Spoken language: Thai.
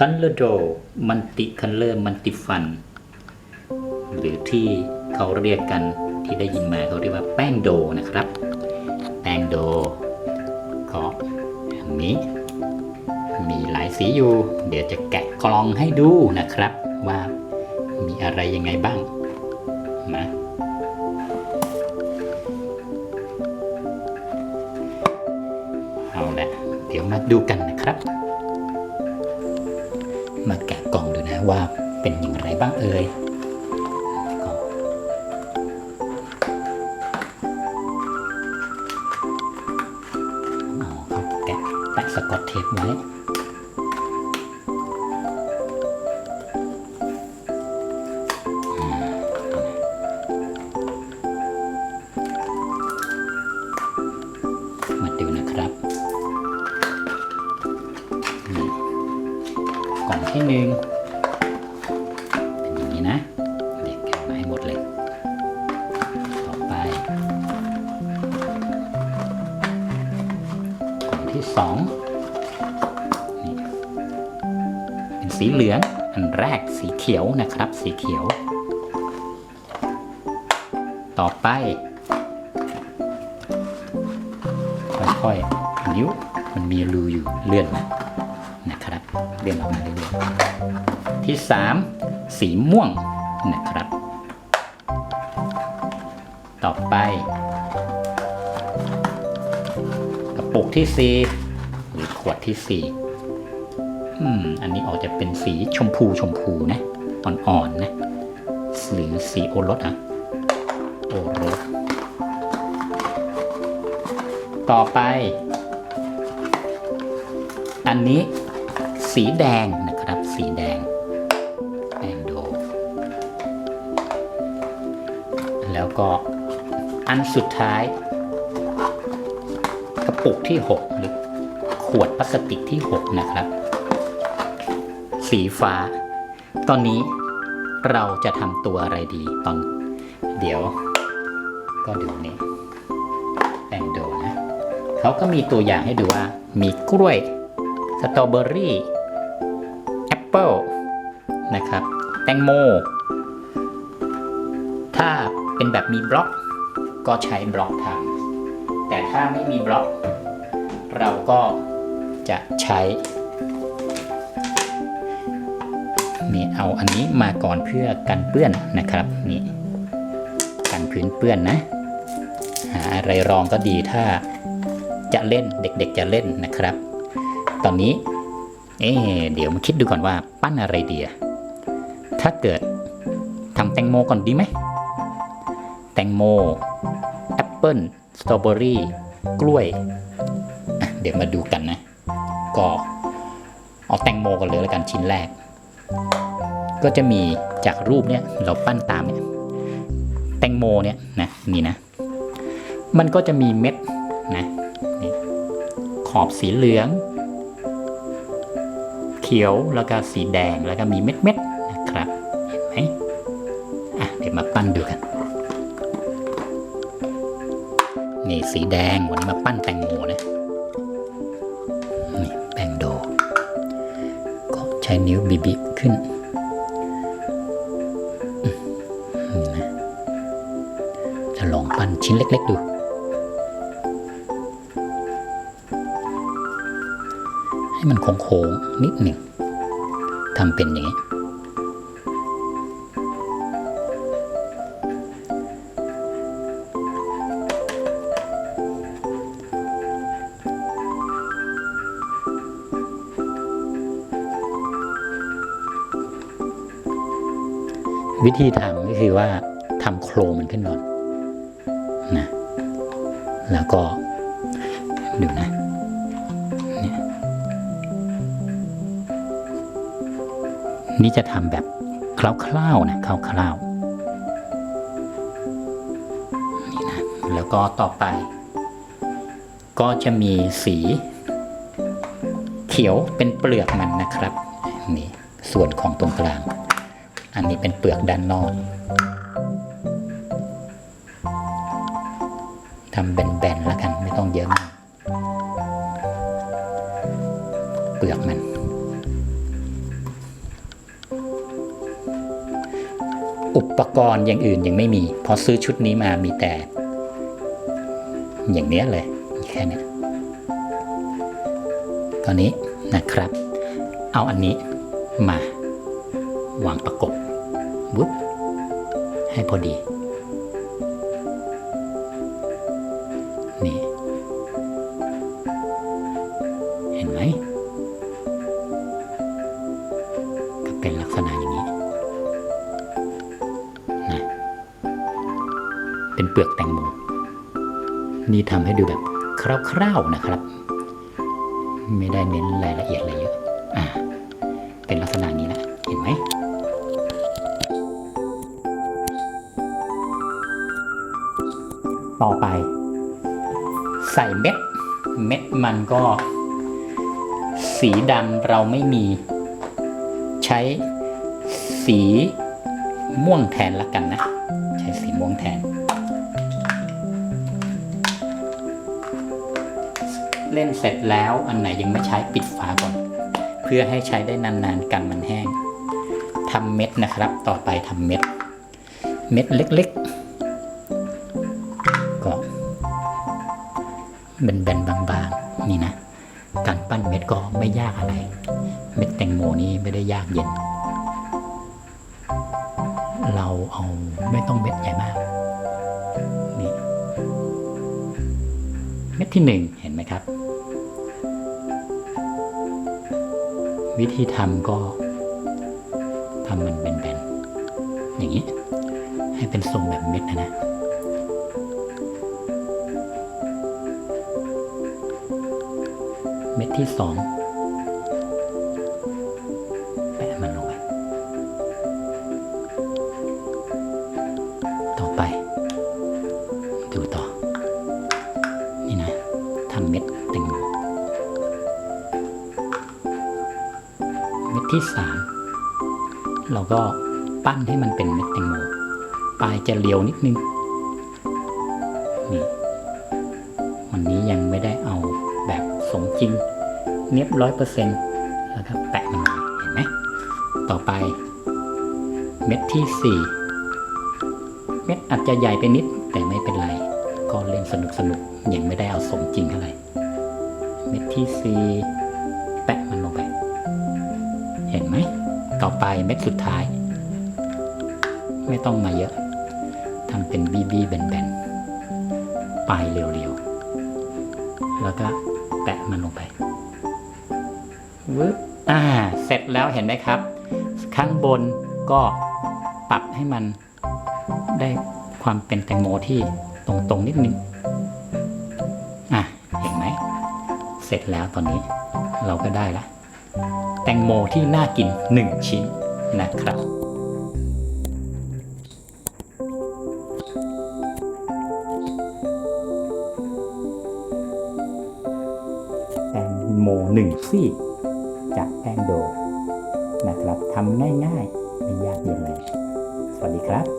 คันเลโดมันติคันเลอร์มันติฟัน หรือที่เขาเรียกกันที่ได้ยินมาเขาเรียกว่าแป้งโดนะครับ แป้งโดก็อันนี้มีหลายสีอยู่ เดี๋ยวจะแกะกล่องให้ดูนะครับ ว่ามีอะไรยังไงบ้างนะเอาละเดี๋ยวมาดูกันนะครับ มาแกะกล่องดูนะว่าเป็นอย่างไรบ้างเอ่ยก็อ๋อเขาแกะแปะสกอตเทปไว้ นี้นะเด็กแกะมาให้หมดเลย ต่อไปกล่องที่สองนี่เป็นสีเหลือง อันแรกสีเขียวนะครับ สีเขียว ต่อไป ค่อยๆนิ้วมันมีรูอยู่เลื่อนมานะครับ เลื่อนออกมาเรื่อยๆที่3 สีม่วงนะครับ ต่อไปกระปุกที่ 4 หรือขวดที่4อืมอันนี้ออกจะเป็นสีชมพูชมพูนะ อ่อนๆนะหรือสีโอรสอะโอรส ต่อไป อันนี้สีแดงนะ ก็อันสุดท้าย กระปุกที่ 6 หรือขวดพลาสติกที่ 6 นะครับ สีฟ้า ตอนนี้เราจะทำตัวอะไรดีตอน เดี๋ยว ก็ดูนี่แดงโดนะเขาก็มีตัวอย่างให้ดูว่า มีกล้วยสตรอเบอรี่แอปเปิลนะครับ แตงโม ถ้า เป็นแบบมีบล็อก ก็ใช้บล็อกทำแต่ถ้าไม่มีบล็อก เราก็จะใช้นี่เอาอันนี้มาก่อนเพื่อกันเปื้อนนะครับนี่กันพื้นเปื้อนนะหาอะไรรองก็ดีถ้าจะเล่นเด็กๆจะเล่นนะครับ ตอนนี้ เอ๊เดี๋ยวมาคิดดูก่อนว่าปั้นอะไรดีอะถ้าเกิดทำแตงโมก่อนดีไหม ตงโม แอปเปิลสตรอเบอรี่ กล้วย เดี๋ยวมาดูกันนะ ก็เอาแตงโมกันเลยแล้วกันชิ้นแรก ก็จะมีจากรูปเนี่ยเราปั้นตามเนี่ยแตงโมเนี่ยนะนี่นะ มันก็จะมีเม็ดนะนขอบสีเหลือง เขียวแล้วก็สีแดงแล้วก็มีเม็ดเม็ดนะครับ เห็นไหมอะเดี๋ยวมาปั้นดูกัน นี่สีแดงวันนี้มาปั้นแตงโมนะนี่แป้งโด ก็ใช้นิ้วบีบขึ้นจะลองปั้นชิ้นเล็ก ๆ ดูให้มันโค้งๆนิดหนึ่งทำเป็นอย่างนี้ วิธีทำก็คือว่าทำโครงมันขึ้นก่อนนะแล้วก็ดูนะนี่นี่จะทำแบบคร่าวๆนะคร่าวๆนี่นะแล้วก็ต่อไป ก็จะมีสีเขียวเป็นเปลือกมันนะครับนี่ส่วนของตรงกลาง อันนี้เป็นเปลือกด้านนอกทำแบนๆแล้วกันไม่ต้องเยอะมาก เปลือกมัน อุปกรณ์อย่างอื่นยังไม่มี พอซื้อชุดนี้มามีแต่ อย่างเนี้ยเลย แค่นี้ตอนนี้นะครับ เอาอันนี้มาวางประกบ วุ๊บให้พอดี นี่ เห็นไหมก็เป็นลักษณะอย่างนี้นะเป็นเปลือกแตงโมนี่ทำให้ดูแบบคร่าวๆนะครับ ไม่ได้เน้นรายละเอียดอะไรเยอะ ต่อไป ใส่เม็ด เม็ดมันก็ สีดำเราไม่มี ใช้สีม่วงแทนละกันนะ ใช้สีม่วงแทน เล่นเสร็จแล้วอันไหนยังไม่ใช้ปิดฝาก่อน เพื่อให้ใช้ได้นานๆกันมันแห้งทำเม็ดนะครับ ต่อไปทำเม็ด เม็ดเล็กๆ แบนๆบางๆ นี่นะ การปั้นเม็ดก็ไม่ยากอะไร เม็ดแตงโมนี่ไม่ได้ยากเย็น เราเอาไม่ต้องเม็ดใหญ่มาก นี่ เม็ดที่หนึ่งเห็นไหมครับ วิธีทำก็ทำมันแบนๆ อย่างนี้ ให้เป็นทรงแบบเม็ดนะนะ เม็ดที่สองแปะมันลงไป ต่อไป ดูต่อ นี่นะทำเม็ดแตงโมเม็ดที่สามเราก็ปั้นให้มันเป็นเม็ดแตงโมปลายจะเรียวนิดนึงนี่วันนี้ยังไม่ได้เอา สมจริงเนียบร้อยเปอร์เซ็นต์แล้วก็แปะมันเห็นไหมต่อไป เม็ดที่สี่เม็ดอาจจะใหญ่ไปนิดแต่ไม่เป็นไร ก็เล่นสนุกสนุกยังไม่ได้เอาสมจริงเท่าไหร่เม็ดที่สี่แปะมันลงไป เห็นไหม ต่อไปเม็ดสุดท้าย ไม่ต้องมาเยอะทำเป็นบีบีแบนๆปลายเรียวๆ แล้วก็ แปะมันลงไปวึบอ่า เสร็จแล้วเห็นไหมครับ ข้างบนก็ปรับให้มันได้ความเป็นแตงโมที่ตรงๆนิดนึง อะ เห็นไหม เสร็จแล้วตอนนี้เราก็ได้ละ แตงโมที่น่ากิน 1 ชิ้นนะครับ โมหนึ่งซี่จากแป้งโดนะครับทำง่ายๆ ไม่ยากเย็นเลย สวัสดีครับ